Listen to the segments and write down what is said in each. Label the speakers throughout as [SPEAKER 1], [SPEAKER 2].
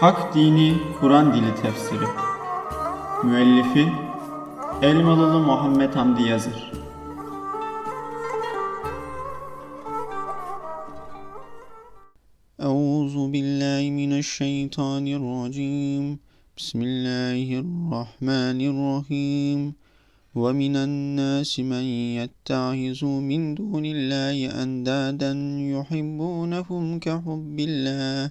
[SPEAKER 1] Hak Dini Kur'an Dili Tefsiri Müellifi Elmalılı Muhammed Hamdi Yazır
[SPEAKER 2] أعوذ بالله من الشيطان الرجيم بسم الله الرحمن الرحيم ومن الناس من يتخذ من دون الله أندادا يحبونهم كحب الله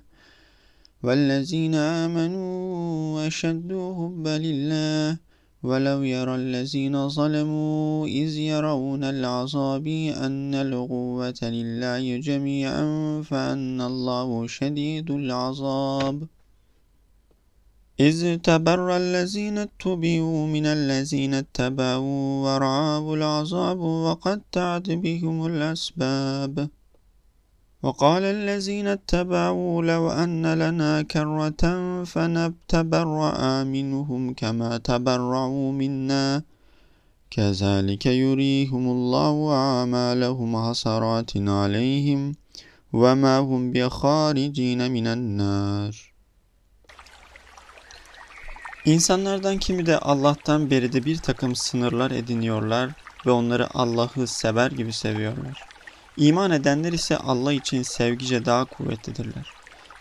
[SPEAKER 2] والذين آمنوا أشد حبا لله ولو يرى الذين ظلموا إذ يرون العذاب أن القوة لله جميعا فأن الله شديد العذاب. إذ تبرى الذين اتبعوا من الذين اتبعوا ورعاوا العذاب وقطعت بهم الأسباب. وقال الذين اتبعوا لو أن لنا كرة فنتبرأ منهم كما تبرعوا منا كذلك يريهم الله أعمالهم حسرات عليهم وما هم بخارجين من النار İnsanlardan kimi de Allah'tan beri de bir takım sınırlar ediniyorlar ve onları Allah'ı sever gibi seviyorlar. İman edenler ise Allah için sevgice daha kuvvetlidirler.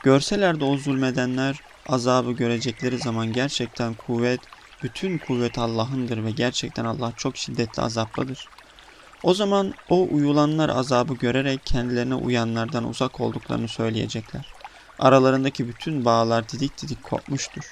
[SPEAKER 2] Görseler de o zulmedenler azabı görecekleri zaman gerçekten kuvvet, bütün kuvvet Allah'ındır ve gerçekten Allah çok şiddetli azaplıdır. O zaman o uyulanlar azabı görerek kendilerine uyanlardan uzak olduklarını söyleyecekler. Aralarındaki bütün bağlar didik didik kopmuştur.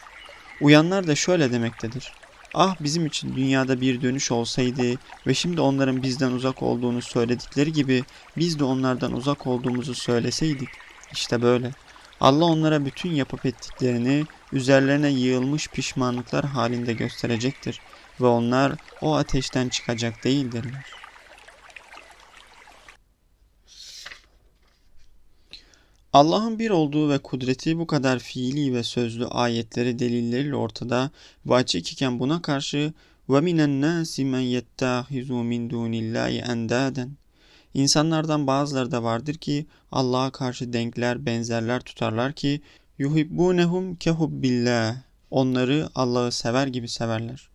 [SPEAKER 2] Uyanlar da şöyle demektedir. Ah bizim için dünyada bir dönüş olsaydı ve şimdi onların bizden uzak olduğunu söyledikleri gibi biz de onlardan uzak olduğumuzu söyleseydik. İşte böyle. Allah onlara bütün yapıp ettiklerini üzerlerine yığılmış pişmanlıklar halinde gösterecektir ve onlar o ateşten çıkacak değildirler. Allah'ın bir olduğu ve kudreti bu kadar fiili ve sözlü ayetleri delilleriyle ortada ve açık iken buna karşı وَمِنَ النَّاسِ مَنْ يَتَّخِذُ مِنْ دُونِ اللّٰهِ اَنْدَادًا İnsanlardan bazıları da vardır ki Allah'a karşı denkler, benzerler tutarlar ki yuhibbunehum kehubbillah. Onları Allah'ı sever gibi severler.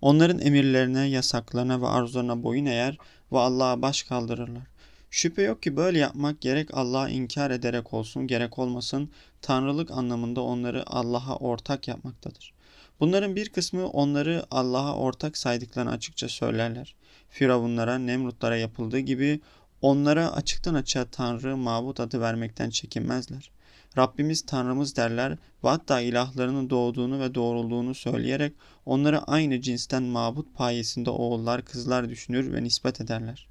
[SPEAKER 2] Onların emirlerine, yasaklarına ve arzularına boyun eğer ve Allah'a baş kaldırırlar. Şüphe yok ki böyle yapmak gerek Allah'ı inkar ederek olsun gerek olmasın tanrılık anlamında onları Allah'a ortak yapmaktadır. Bunların bir kısmı onları Allah'a ortak saydıklarını açıkça söylerler. Firavunlara, Nemrutlara yapıldığı gibi onlara açıktan açığa Tanrı, Mabut adı vermekten çekinmezler. Rabbimiz Tanrımız derler ve hatta ilahlarının doğduğunu ve doğrulduğunu söyleyerek onları aynı cinsten mabut payesinde oğullar, kızlar düşünür ve nispet ederler.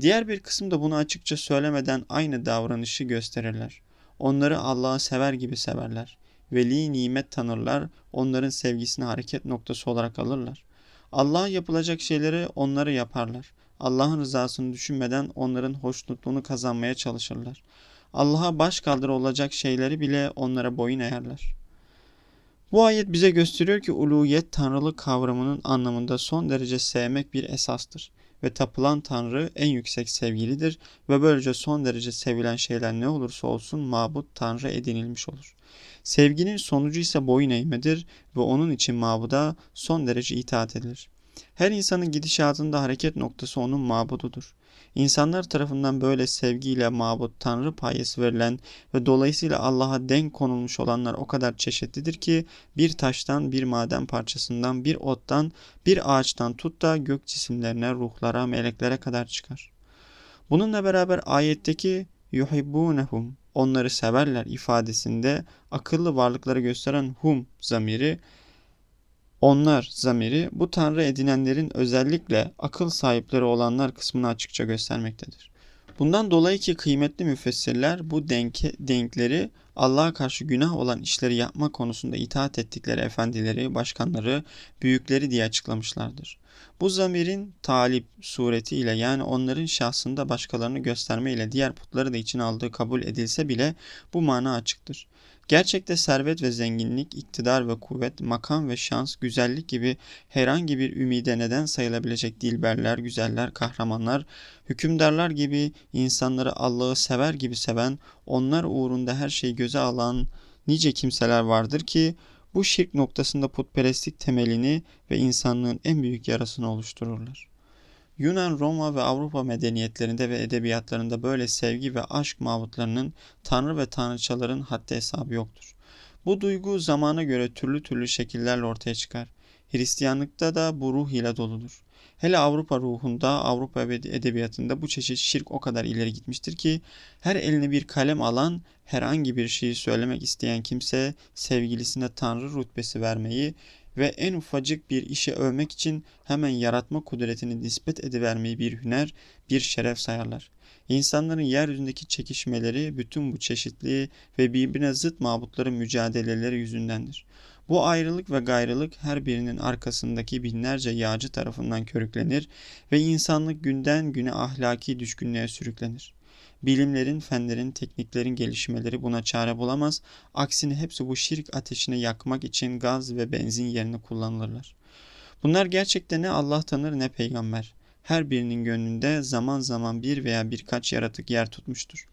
[SPEAKER 2] Diğer bir kısım da bunu açıkça söylemeden aynı davranışı gösterirler. Onları Allah'ı sever gibi severler. Veli nimet tanırlar, onların sevgisini hareket noktası olarak alırlar. Allah'a yapılacak şeyleri onları yaparlar. Allah'ın rızasını düşünmeden onların hoşnutluğunu kazanmaya çalışırlar. Allah'a baş kaldır olacak şeyleri bile onlara boyun eğerler. Bu ayet bize gösteriyor ki uluyet tanrılık kavramının anlamında son derece sevmek bir esastır ve tapılan tanrı en yüksek sevgilidir ve böylece son derece sevilen şeyler ne olursa olsun mabut tanrı edinilmiş olur. Sevginin sonucu ise boyun eğmedir ve onun için mabuda son derece itaat edilir. Her insanın gidişatında hareket noktası onun mabududur. İnsanlar tarafından böyle sevgiyle mabut tanrı payesi verilen ve dolayısıyla Allah'a denk konulmuş olanlar o kadar çeşitlidir ki bir taştan, bir maden parçasından, bir ottan, bir ağaçtan tut da gök cisimlerine, ruhlara, meleklere kadar çıkar. Bununla beraber ayetteki yuhibbunehum onları severler ifadesinde akıllı varlıkları gösteren hum zamiri onlar zamiri bu tanrı edinenlerin özellikle akıl sahipleri olanlar kısmını açıkça göstermektedir. Bundan dolayı ki kıymetli müfessirler bu denke, denkleri Allah'a karşı günah olan işleri yapma konusunda itaat ettikleri efendileri, başkanları, büyükleri diye açıklamışlardır. Bu zamirin talip suretiyle yani onların şahsında başkalarını gösterme ile diğer putları da içine aldığı kabul edilse bile bu mana açıktır. Gerçekte servet ve zenginlik, iktidar ve kuvvet, makam ve şans, güzellik gibi herhangi bir ümide neden sayılabilecek dilberler, güzeller, kahramanlar, hükümdarlar gibi insanları Allah'ı sever gibi seven, onlar uğrunda her şeyi göze alan, nice kimseler vardır ki bu şirk noktasında putperestlik temelini ve insanlığın en büyük yarasını oluştururlar. Yunan, Roma ve Avrupa medeniyetlerinde ve edebiyatlarında böyle sevgi ve aşk mabutlarının tanrı ve tanrıçaların haddi hesabı yoktur. Bu duygu zamana göre türlü türlü şekillerle ortaya çıkar. Hristiyanlıkta da bu ruh ile doludur. Hele Avrupa ruhunda, Avrupa edebiyatında bu çeşit şirk o kadar ileri gitmiştir ki her eline bir kalem alan, herhangi bir şeyi söylemek isteyen kimse sevgilisine tanrı rütbesi vermeyi ve en ufacık bir işe övmek için hemen yaratma kudretini nispet edivermeyi bir hüner, bir şeref sayarlar. İnsanların yeryüzündeki çekişmeleri bütün bu çeşitli ve birbirine zıt mabutların mücadeleleri yüzündendir. Bu ayrılık ve gayrılık her birinin arkasındaki binlerce yağcı tarafından körüklenir ve insanlık günden güne ahlaki düşkünlüğe sürüklenir. Bilimlerin, fenlerin, tekniklerin gelişmeleri buna çare bulamaz. Aksine hepsi bu şirk ateşini yakmak için gaz ve benzin yerine kullanılırlar. Bunlar gerçekten ne Allah tanır ne peygamber. Her birinin gönlünde zaman zaman bir veya birkaç yaratık yer tutmuştur.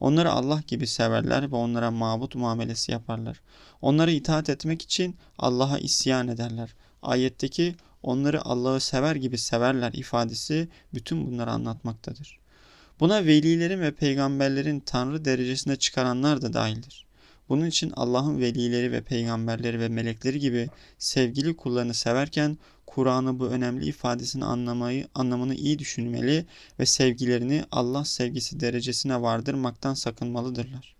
[SPEAKER 2] Onları Allah gibi severler ve onlara mabut muamelesi yaparlar. Onlara itaat etmek için Allah'a isyan ederler. Ayetteki onları Allah'ı sever gibi severler ifadesi bütün bunları anlatmaktadır. Buna velilerin ve peygamberlerin Tanrı derecesine çıkaranlar da dahildir. Bunun için Allah'ın velileri ve peygamberleri ve melekleri gibi sevgili kullarını severken Kur'an'ı bu önemli ifadesini anlamayı, anlamını iyi düşünmeli ve sevgilerini Allah sevgisi derecesine vardırmaktan sakınmalıdırlar.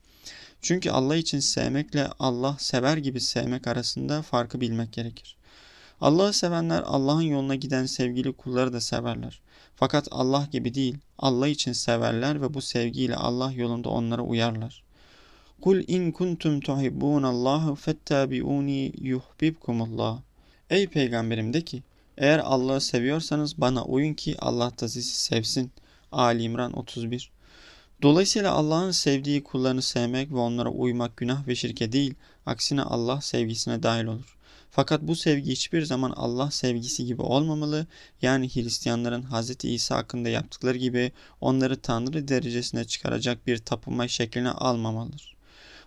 [SPEAKER 2] Çünkü Allah için sevmekle Allah sever gibi sevmek arasında farkı bilmek gerekir. Allah'ı sevenler Allah'ın yoluna giden sevgili kulları da severler. Fakat Allah gibi değil, Allah için severler ve bu sevgiyle Allah yolunda onlara uyarlar. Kul in kuntum tuhibbunallaha fettabi'uni yuhibbukumullah. Ey peygamberim de ki, eğer Allah'ı seviyorsanız bana uyun ki Allah da sizi sevsin. Ali İmran 31 Dolayısıyla Allah'ın sevdiği kullarını sevmek ve onlara uymak günah ve şirke değil, aksine Allah sevgisine dahil olur. Fakat bu sevgi hiçbir zaman Allah sevgisi gibi olmamalı. Yani Hristiyanların Hz. İsa hakkında yaptıkları gibi onları Tanrı derecesine çıkaracak bir tapınma şekline almamalıdır.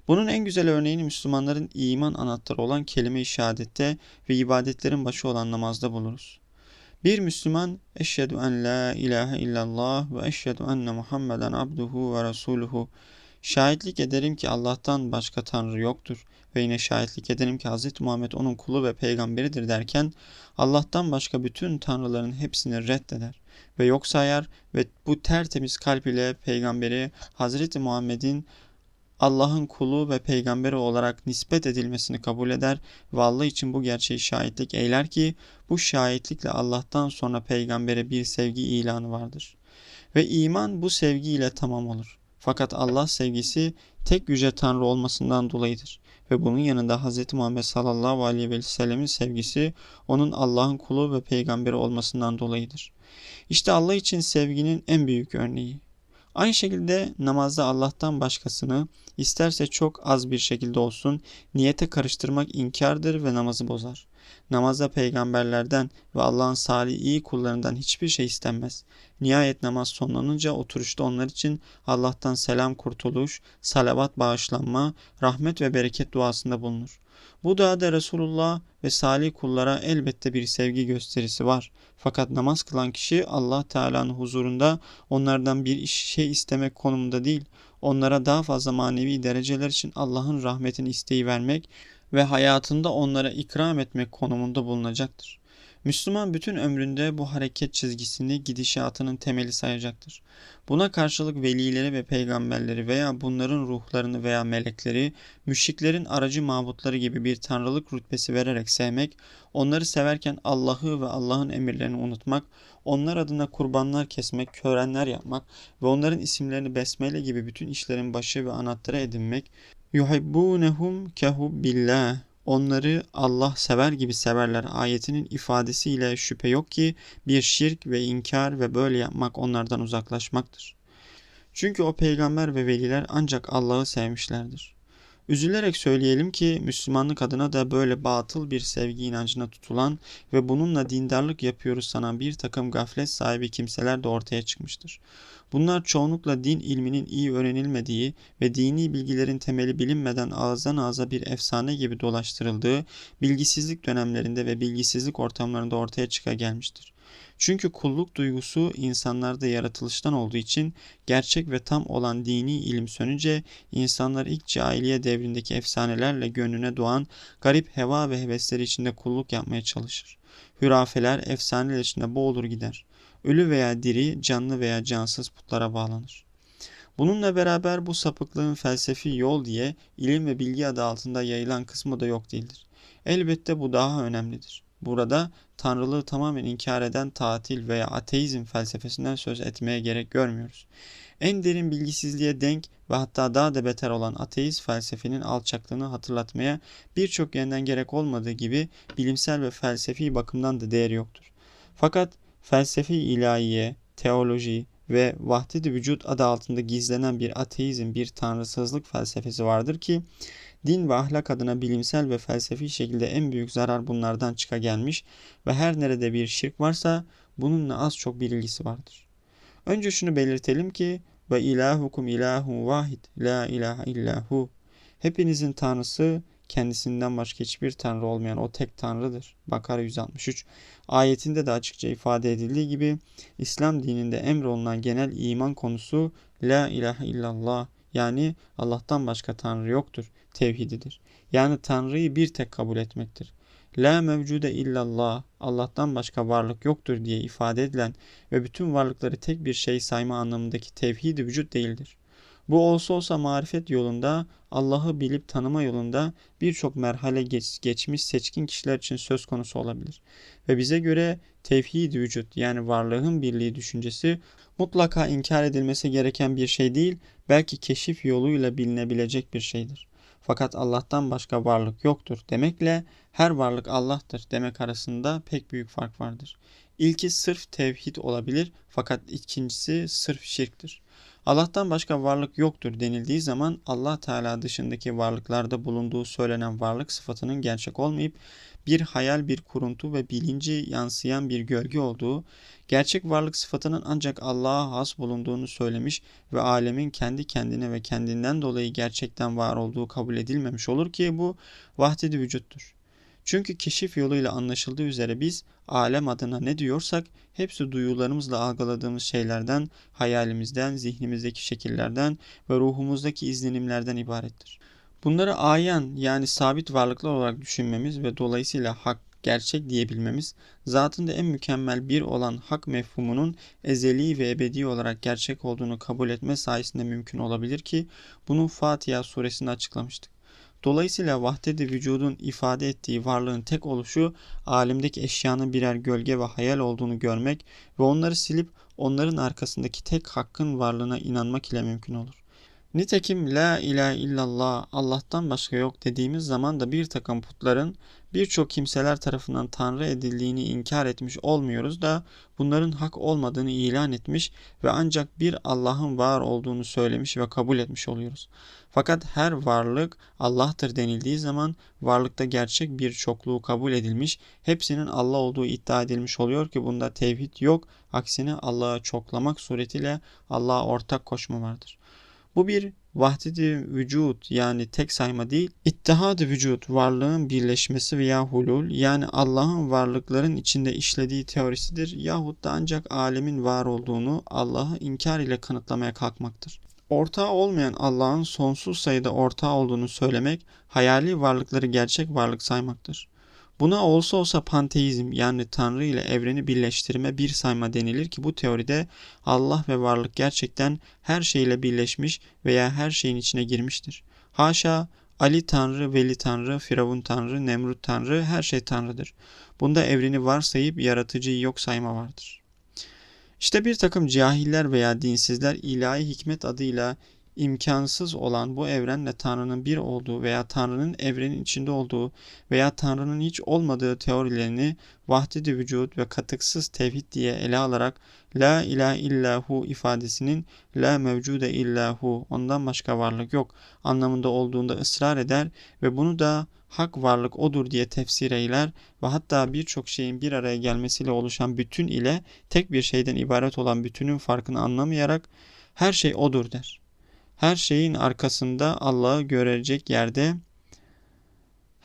[SPEAKER 2] Bunun en güzel örneğini Müslümanların iman anahtarı olan kelime-i şehadette ve ibadetlerin başı olan namazda buluruz. Bir Müslüman eşhedü en la ilahe illallah ve eşhedü enne Muhammeden abduhu ve resuluhu Şahitlik ederim ki Allah'tan başka Tanrı yoktur ve yine şahitlik ederim ki Hz. Muhammed onun kulu ve peygamberidir derken Allah'tan başka bütün tanrıların hepsini reddeder ve yok sayar ve bu tertemiz kalp ile peygamberi Hz. Muhammed'in Allah'ın kulu ve peygamberi olarak nispet edilmesini kabul eder ve Allah için bu gerçeği şahitlik eyler ki bu şahitlikle Allah'tan sonra peygambere bir sevgi ilanı vardır. Ve iman bu sevgiyle tamam olur. Fakat Allah sevgisi tek yüce Tanrı olmasından dolayıdır. Ve bunun yanında Hz. Muhammed sallallahu aleyhi ve sellemin sevgisi onun Allah'ın kulu ve peygamberi olmasından dolayıdır. İşte Allah için sevginin en büyük örneği. Aynı şekilde namazda Allah'tan başkasını isterse çok az bir şekilde olsun niyete karıştırmak inkardır ve namazı bozar. Namazda peygamberlerden ve Allah'ın salih iyi kullarından hiçbir şey istenmez. Nihayet namaz sonlanınca oturuşta onlar için Allah'tan selam kurtuluş, salavat bağışlanma, rahmet ve bereket duasında bulunur. Bu duada Resulullah ve salih kullara elbette bir sevgi gösterisi var. Fakat namaz kılan kişi Allah Teala'nın huzurunda onlardan bir şey istemek konumunda değil, onlara daha fazla manevi dereceler için Allah'ın rahmetini isteği vermek ve hayatında onlara ikram etmek konumunda bulunacaktır. Müslüman bütün ömründe bu hareket çizgisini gidişatının temeli sayacaktır. Buna karşılık velileri ve peygamberleri veya bunların ruhlarını veya melekleri, müşriklerin aracı mabutları gibi bir tanrılık rütbesi vererek sevmek, onları severken Allah'ı ve Allah'ın emirlerini unutmak, onlar adına kurbanlar kesmek, körenler yapmak ve onların isimlerini besmele gibi bütün işlerin başı ve anahtarı edinmek, yuhibbunehum kehubbillah onları Allah sever gibi severler ayetinin ifadesiyle şüphe yok ki bir şirk ve inkar ve böyle yapmak onlardan uzaklaşmaktır. Çünkü o peygamber ve veliler ancak Allah'ı sevmişlerdir. Üzülerek söyleyelim ki Müslümanlık adına da böyle batıl bir sevgi inancına tutulan ve bununla dindarlık yapıyoruz sanan bir takım gaflet sahibi kimseler de ortaya çıkmıştır. Bunlar çoğunlukla din ilminin iyi öğrenilmediği ve dini bilgilerin temeli bilinmeden ağızdan ağza bir efsane gibi dolaştırıldığı bilgisizlik dönemlerinde ve bilgisizlik ortamlarında ortaya çıka gelmiştir. Çünkü kulluk duygusu insanlarda yaratılıştan olduğu için gerçek ve tam olan dini ilim sönünce insanlar ilk cahiliye devrindeki efsanelerle gönlüne doğan garip heva ve hevesleri içinde kulluk yapmaya çalışır. Hürafeler efsaneler içinde boğulur gider. Ölü veya diri, canlı veya cansız putlara bağlanır. Bununla beraber bu sapıklığın felsefi yol diye ilim ve bilgi adı altında yayılan kısmı da yok değildir. Elbette bu daha önemlidir. Burada tanrılığı tamamen inkar eden tatil veya ateizm felsefesinden söz etmeye gerek görmüyoruz. En derin bilgisizliğe denk ve hatta daha da beter olan ateist felsefenin alçaklığını hatırlatmaya birçok yönden gerek olmadığı gibi bilimsel ve felsefi bakımdan da değeri yoktur. Fakat felsefi ilahiye, teoloji ve vahdet-i vücut adı altında gizlenen bir ateizm, bir tanrısızlık felsefesi vardır ki din ve ahlak adına bilimsel ve felsefi şekilde en büyük zarar bunlardan çıka gelmiş ve her nerede bir şirk varsa bununla az çok bir ilgisi vardır. Önce şunu belirtelim ki ve ilahukum ilahun vahid la ilahe illahu. Hepinizin tanrısı kendisinden başka hiçbir tanrı olmayan o tek tanrıdır. Bakara 163. Ayetinde de açıkça ifade edildiği gibi İslam dininde emrolunan genel iman konusu la ilahe illallah yani Allah'tan başka tanrı yoktur tevhididir. Yani tanrıyı bir tek kabul etmektir. La mevcude illallah Allah'tan başka varlık yoktur diye ifade edilen ve bütün varlıkları tek bir şey sayma anlamındaki tevhid-i vücut değildir. Bu olsa olsa marifet yolunda, Allah'ı bilip tanıma yolunda birçok merhale geç, geçmiş seçkin kişiler için söz konusu olabilir. Ve bize göre tevhid vücut yani varlığın birliği düşüncesi mutlaka inkar edilmesi gereken bir şey değil, belki keşif yoluyla bilinebilecek bir şeydir. Fakat Allah'tan başka varlık yoktur demekle her varlık Allah'tır demek arasında pek büyük fark vardır. İlki sırf tevhid olabilir fakat ikincisi sırf şirktir. Allah'tan başka varlık yoktur denildiği zaman Allah Teala dışındaki varlıklarda bulunduğu söylenen varlık sıfatının gerçek olmayıp bir hayal, bir kuruntu ve bilinci yansıyan bir gölge olduğu, gerçek varlık sıfatının ancak Allah'a has bulunduğunu söylemiş ve alemin kendi kendine ve kendinden dolayı gerçekten var olduğu kabul edilmemiş olur ki bu vahdet-i vücuttur. Çünkü keşif yoluyla anlaşıldığı üzere biz alem adına ne diyorsak hepsi duyularımızla algıladığımız şeylerden, hayalimizden, zihnimizdeki şekillerden ve ruhumuzdaki izlenimlerden ibarettir. Bunları ayan yani sabit varlıklar olarak düşünmemiz ve dolayısıyla hak, gerçek diyebilmemiz, zatında en mükemmel bir olan hak mefhumunun ezeli ve ebedi olarak gerçek olduğunu kabul etme sayesinde mümkün olabilir ki bunu Fatiha suresinde açıklamıştık. Dolayısıyla vahdet-i vücudun ifade ettiği varlığın tek oluşu alemdeki eşyanın birer gölge ve hayal olduğunu görmek ve onları silip onların arkasındaki tek hakkın varlığına inanmak ile mümkün olur. Nitekim la ilahe illallah Allah'tan başka yok dediğimiz zaman da bir takım putların birçok kimseler tarafından tanrı edildiğini inkar etmiş olmuyoruz da bunların hak olmadığını ilan etmiş ve ancak bir Allah'ın var olduğunu söylemiş ve kabul etmiş oluyoruz. Fakat her varlık Allah'tır denildiği zaman varlıkta gerçek bir çokluğu kabul edilmiş, hepsinin Allah olduğu iddia edilmiş oluyor ki bunda tevhid yok, aksine Allah'ı çoklamak suretiyle Allah'a ortak koşma vardır. Bu bir vahdet-i vücut yani tek sayma değil, ittihad-ı vücut varlığın birleşmesi veya hulul yani Allah'ın varlıkların içinde işlediği teorisidir yahut da ancak alemin var olduğunu Allah'ı inkar ile kanıtlamaya kalkmaktır. Ortağı olmayan Allah'ın sonsuz sayıda ortağı olduğunu söylemek, hayali varlıkları gerçek varlık saymaktır. Buna olsa olsa panteizm yani Tanrı ile evreni birleştirme bir sayma denilir ki bu teoride Allah ve varlık gerçekten her şeyle birleşmiş veya her şeyin içine girmiştir. Haşa Ali Tanrı, Veli Tanrı, Firavun Tanrı, Nemrut Tanrı, her şey Tanrı'dır. Bunda evreni varsayıp yaratıcıyı yok sayma vardır. İşte bir takım cahiller veya dinsizler ilahi hikmet adıyla imkansız olan bu evrenle Tanrı'nın bir olduğu veya Tanrı'nın evrenin içinde olduğu veya Tanrı'nın hiç olmadığı teorilerini vahdedi vücut ve katıksız tevhid diye ele alarak La ilahe illahu ifadesinin La mevcude illahu ondan başka varlık yok anlamında olduğunda ısrar eder ve bunu da hak varlık odur diye tefsir eyler ve hatta birçok şeyin bir araya gelmesiyle oluşan bütün ile tek bir şeyden ibaret olan bütünün farkını anlamayarak her şey odur der. Her şeyin arkasında Allah'ı görecek yerde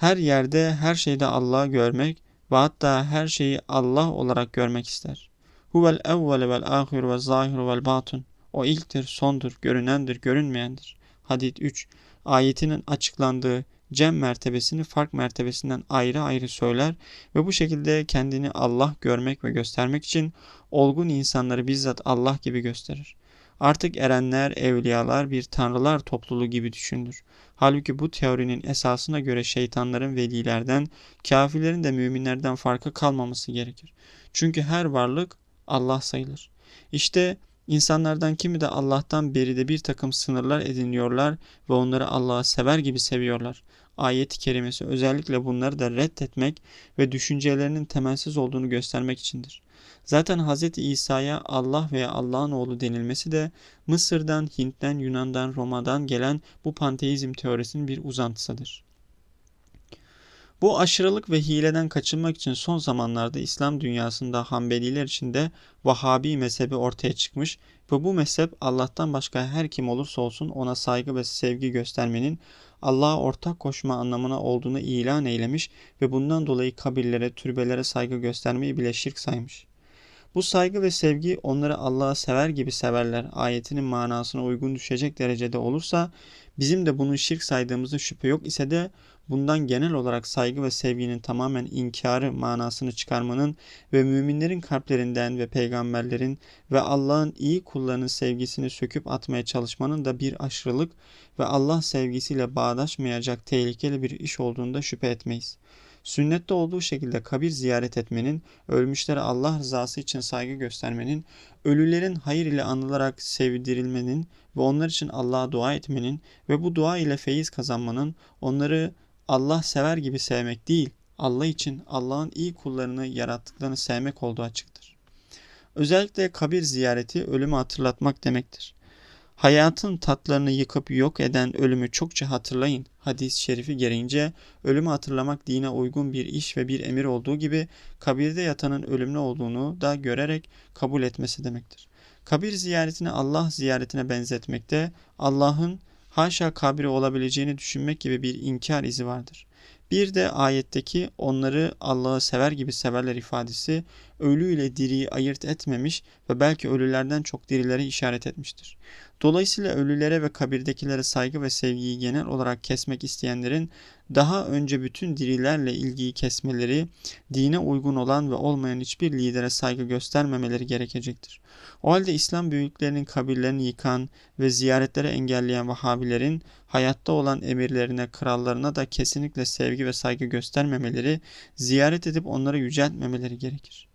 [SPEAKER 2] her yerde her şeyde Allah'ı görmek ve hatta her şeyi Allah olarak görmek ister. Huvel evvel vel ahir ve zahir vel batın. O ilktir, sondur, görünendir, görünmeyendir. Hadid 3. Ayetinin açıklandığı cem mertebesini fark mertebesinden ayrı ayrı söyler ve bu şekilde kendini Allah görmek ve göstermek için olgun insanları bizzat Allah gibi gösterir. Artık erenler, evliyalar bir tanrılar topluluğu gibi düşünülür. Halbuki bu teorinin esasına göre şeytanların velilerden, kafirlerin de müminlerden farkı kalmaması gerekir. Çünkü her varlık Allah sayılır. İşte insanlardan kimi de Allah'tan beri de bir takım sınırlar ediniyorlar ve onları Allah'a sever gibi seviyorlar. Ayet-i kerimesi özellikle bunları da reddetmek ve düşüncelerinin temelsiz olduğunu göstermek içindir. Zaten Hz. İsa'ya Allah veya Allah'ın oğlu denilmesi de Mısır'dan, Hint'ten, Yunan'dan, Roma'dan gelen bu panteizm teorisinin bir uzantısıdır. Bu aşırılık ve hileden kaçınmak için son zamanlarda İslam dünyasında Hanbeliler içinde Vahabi mezhebi ortaya çıkmış ve bu mezhep Allah'tan başka her kim olursa olsun ona saygı ve sevgi göstermenin Allah'a ortak koşma anlamına olduğunu ilan eylemiş ve bundan dolayı kabirlere, türbelere saygı göstermeyi bile şirk saymış. Bu saygı ve sevgi onları Allah'a sever gibi severler ayetinin manasına uygun düşecek derecede olursa bizim de bunu şirk saydığımızda şüphe yok ise de bundan genel olarak saygı ve sevginin tamamen inkarı manasını çıkarmanın ve müminlerin kalplerinden ve peygamberlerin ve Allah'ın iyi kullarının sevgisini söküp atmaya çalışmanın da bir aşırılık ve Allah sevgisiyle bağdaşmayacak tehlikeli bir iş olduğunda şüphe etmeyiz. Sünnette olduğu şekilde kabir ziyaret etmenin, ölmüşlere Allah rızası için saygı göstermenin, ölülerin hayır ile anılarak sevdirilmenin ve onlar için Allah'a dua etmenin ve bu dua ile feyiz kazanmanın onları Allah sever gibi sevmek değil, Allah için Allah'ın iyi kullarını yarattıklarını sevmek olduğu açıktır. Özellikle kabir ziyareti ölümü hatırlatmak demektir. Hayatın tatlarını yıkıp yok eden ölümü çokça hatırlayın. Hadis-i şerifi gereğince ölümü hatırlamak dine uygun bir iş ve bir emir olduğu gibi kabirde yatanın ölümlü olduğunu da görerek kabul etmesi demektir. Kabir ziyaretini Allah ziyaretine benzetmekte Allah'ın haşa kabri olabileceğini düşünmek gibi bir inkar izi vardır. Bir de ayetteki onları Allah'ı sever gibi severler ifadesi ölü ile diriyi ayırt etmemiş ve belki ölülerden çok dirilere işaret etmiştir. Dolayısıyla ölülere ve kabirdekilere saygı ve sevgiyi genel olarak kesmek isteyenlerin daha önce bütün dirilerle ilgiyi kesmeleri, dine uygun olan ve olmayan hiçbir lidere saygı göstermemeleri gerekecektir. O halde İslam büyüklerinin kabirlerini yıkan ve ziyaretlere engelleyen Vahabilerin hayatta olan emirlerine, krallarına da kesinlikle sevgi ve saygı göstermemeleri, ziyaret edip onları yüceltmemeleri gerekir.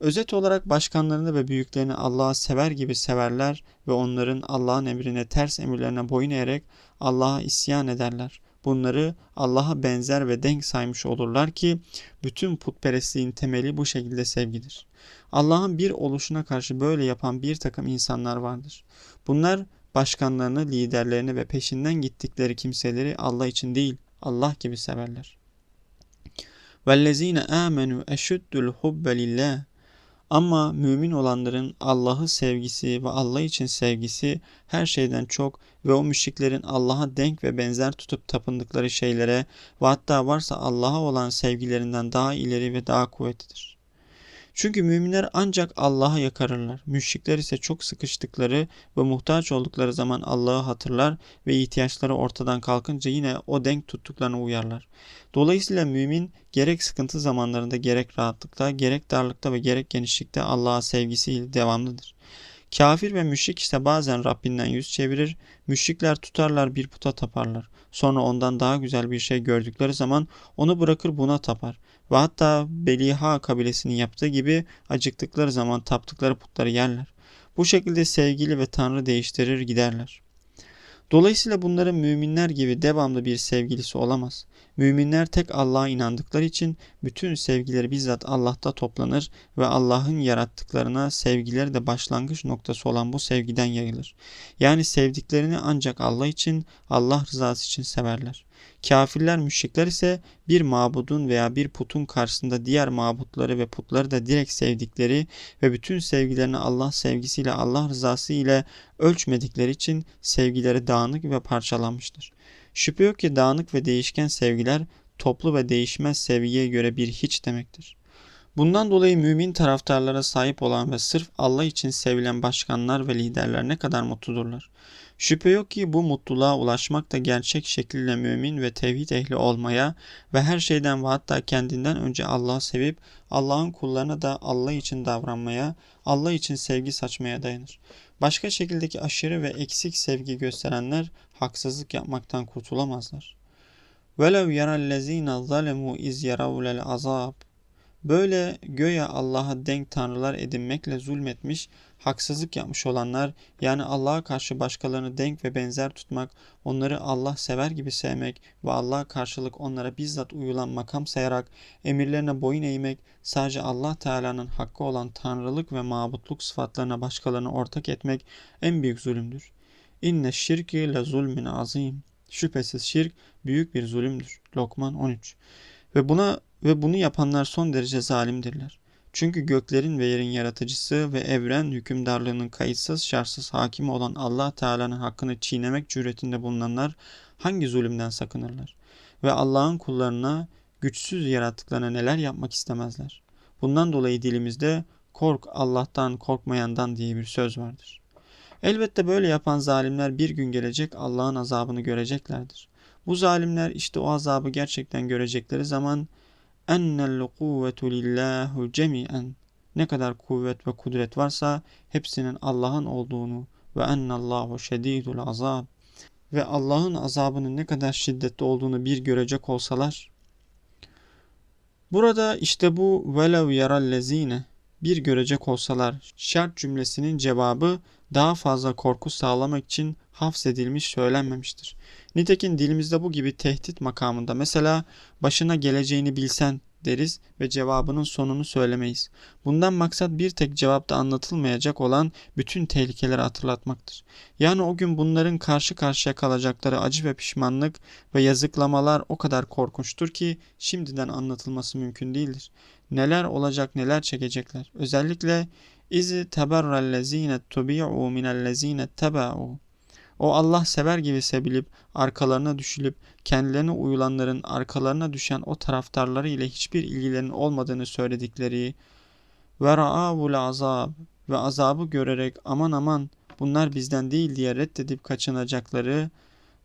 [SPEAKER 2] Özet olarak başkanlarını ve büyüklerini Allah'a sever gibi severler ve onların Allah'ın emrine ters emirlerine boyun eğerek Allah'a isyan ederler. Bunları Allah'a benzer ve denk saymış olurlar ki bütün putperestliğin temeli bu şekilde sevgidir. Allah'ın bir oluşuna karşı böyle yapan bir takım insanlar vardır. Bunlar başkanlarını, liderlerini ve peşinden gittikleri kimseleri Allah için değil, Allah gibi severler. وَالَّذ۪ينَ آمَنُوا اَشُدُّ الْحُبَّ لِلّٰهِ ama mümin olanların Allah'ı sevgisi ve Allah için sevgisi her şeyden çok ve o müşriklerin Allah'a denk ve benzer tutup tapındıkları şeylere ve hatta varsa Allah'a olan sevgilerinden daha ileri ve daha kuvvetlidir. Çünkü müminler ancak Allah'a yakarırlar. Müşrikler ise çok sıkıştıkları ve muhtaç oldukları zaman Allah'ı hatırlar ve ihtiyaçları ortadan kalkınca yine o denk tuttuklarına uyarlar. Dolayısıyla mümin gerek sıkıntı zamanlarında gerek rahatlıkta, gerek darlıkta ve gerek genişlikte Allah'a sevgisiyle devamlıdır. Kafir ve müşrik ise bazen Rabbinden yüz çevirir, müşrikler tutarlar bir puta taparlar. Sonra ondan daha güzel bir şey gördükleri zaman onu bırakır buna tapar. Ve hatta Beliha kabilesinin yaptığı gibi acıktıkları zaman taptıkları putları yerler. Bu şekilde sevgili ve Tanrı değiştirir giderler. Dolayısıyla bunların müminler gibi devamlı bir sevgilisi olamaz. Müminler tek Allah'a inandıkları için bütün sevgileri bizzat Allah'ta toplanır ve Allah'ın yarattıklarına sevgileri de başlangıç noktası olan bu sevgiden yayılır. Yani sevdiklerini ancak Allah için, Allah rızası için severler. Kafirler, müşrikler ise bir mabudun veya bir putun karşısında diğer mabutları ve putları da direkt sevdikleri ve bütün sevgilerini Allah sevgisiyle, Allah rızası ile ölçmedikleri için sevgileri dağınık ve parçalanmıştır. Şüphe yok ki dağınık ve değişken sevgiler toplu ve değişmez sevgiye göre bir hiç demektir. Bundan dolayı mümin taraftarlara sahip olan ve sırf Allah için sevilen başkanlar ve liderler ne kadar mutludurlar. Şüphe yok ki bu mutluluğa ulaşmak da gerçek şekilde mümin ve tevhid ehli olmaya ve her şeyden ve hatta kendinden önce Allah'ı sevip Allah'ın kullarına da Allah için davranmaya, Allah için sevgi saçmaya dayanır. Başka şekildeki aşırı ve eksik sevgi gösterenler haksızlık yapmaktan kurtulamazlar. وَلَوْ يَرَى الَّذ۪ينَ ظَلَمُوا اِذْ يَرَوْلَ الْعَذَابِ Böyle göya Allah'a denk tanrılar edinmekle zulmetmiş, haksızlık yapmış olanlar, yani Allah'a karşı başkalarını denk ve benzer tutmak, onları Allah sever gibi sevmek ve Allah'a karşılık onlara bizzat uyulan makam sayarak, emirlerine boyun eğmek, sadece Allah Teala'nın hakkı olan tanrılık ve mabutluk sıfatlarına başkalarını ortak etmek en büyük zulümdür. İnne şirki le zulmin azim. Şüphesiz şirk büyük bir zulümdür. Lokman 13. Ve buna ve bunu yapanlar son derece zalimdirler. Çünkü göklerin ve yerin yaratıcısı ve evren hükümdarlığının kayıtsız şartsız hakimi olan Allah Teala'nın hakkını çiğnemek cüretinde bulunanlar hangi zulümden sakınırlar? Ve Allah'ın kullarına güçsüz yarattıklarına neler yapmak istemezler? Bundan dolayı dilimizde kork Allah'tan korkmayandan diye bir söz vardır. Elbette böyle yapan zalimler bir gün gelecek Allah'ın azabını göreceklerdir. Bu zalimler işte o azabı gerçekten görecekleri zaman ennel kuvvetu lillahu cemi'en. Ne kadar kuvvet ve kudret varsa hepsinin Allah'ın olduğunu ve ennallahu şedidul azab. Ve Allah'ın azabının ne kadar şiddetli olduğunu bir görecek olsalar. Burada işte bu velev yarallezine bir görecek olsalar şart cümlesinin cevabı daha fazla korku sağlamak için hafzedilmiş söylenmemiştir. Nitekim dilimizde bu gibi tehdit makamında mesela başına geleceğini bilsen deriz ve cevabının sonunu söylemeyiz. Bundan maksat bir tek cevapta anlatılmayacak olan bütün tehlikeleri hatırlatmaktır. Yani o gün bunların karşı karşıya kalacakları acı ve pişmanlık ve yazıklamalar o kadar korkunçtur ki şimdiden anlatılması mümkün değildir. Neler olacak neler çekecekler. Özellikle İzi teberrellezine tubi'u minellezine teba'u o Allah sever gibi sevilip arkalarına düşülüp kendilerine uyulanların arkalarına düşen o taraftarları ile hiçbir ilgilerinin olmadığını söyledikleri ve ra'avul azab ve azabı görerek aman aman bunlar bizden değil diye reddedip kaçınacakları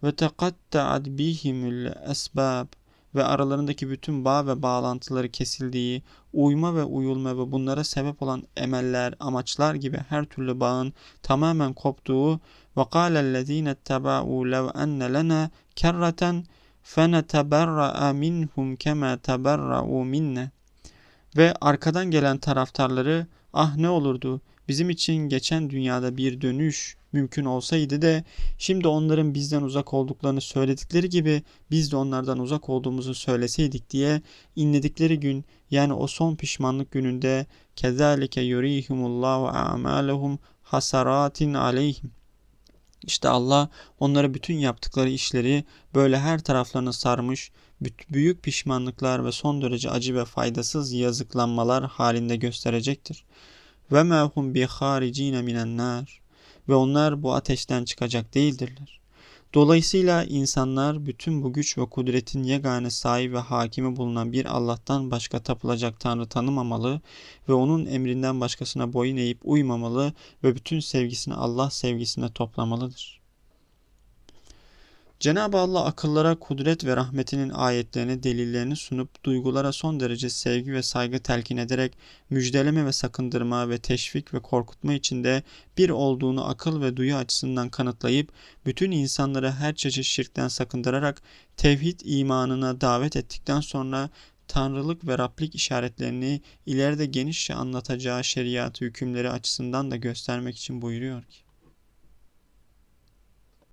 [SPEAKER 2] ve tekatta'at bihimul esbab ve aralarındaki bütün bağ ve bağlantıları kesildiği, uyma ve uyulma ve bunlara sebep olan emeller, amaçlar gibi her türlü bağın tamamen koptuğu وقال الذين اتبعوا لو أن لنا كرة فنتبرأ منهم كما تبرأوا منا ve arkadan gelen taraftarları ah ne olurdu bizim için geçen dünyada bir dönüş mümkün olsaydı da şimdi onların bizden uzak olduklarını söyledikleri gibi biz de onlardan uzak olduğumuzu söyleseydik diye inledikleri gün yani o son pişmanlık gününde kezalike yurihimullahu a'malehum hasaratin aleyhim işte Allah onlara bütün yaptıkları işleri böyle her taraflarını sarmış, büyük pişmanlıklar ve son derece acı ve faydasız yazıklanmalar halinde gösterecektir. Ve mehum bi haricine minen ve onlar bu ateşten çıkacak değildirler. Dolayısıyla insanlar bütün bu güç ve kudretin yegane sahibi ve hakimi bulunan bir Allah'tan başka tapılacak Tanrı tanımamalı ve onun emrinden başkasına boyun eğip uymamalı ve bütün sevgisini Allah sevgisine toplamalıdır. Cenab-ı Allah akıllara kudret ve rahmetinin ayetlerini, delillerini sunup duygulara son derece sevgi ve saygı telkin ederek müjdeleme ve sakındırma ve teşvik ve korkutma içinde bir olduğunu akıl ve duyu açısından kanıtlayıp bütün insanları her çeşit şirkten sakındırarak tevhid imanına davet ettikten sonra tanrılık ve Rablik işaretlerini ileride genişçe anlatacağı şeriat hükümleri açısından da göstermek için buyuruyor ki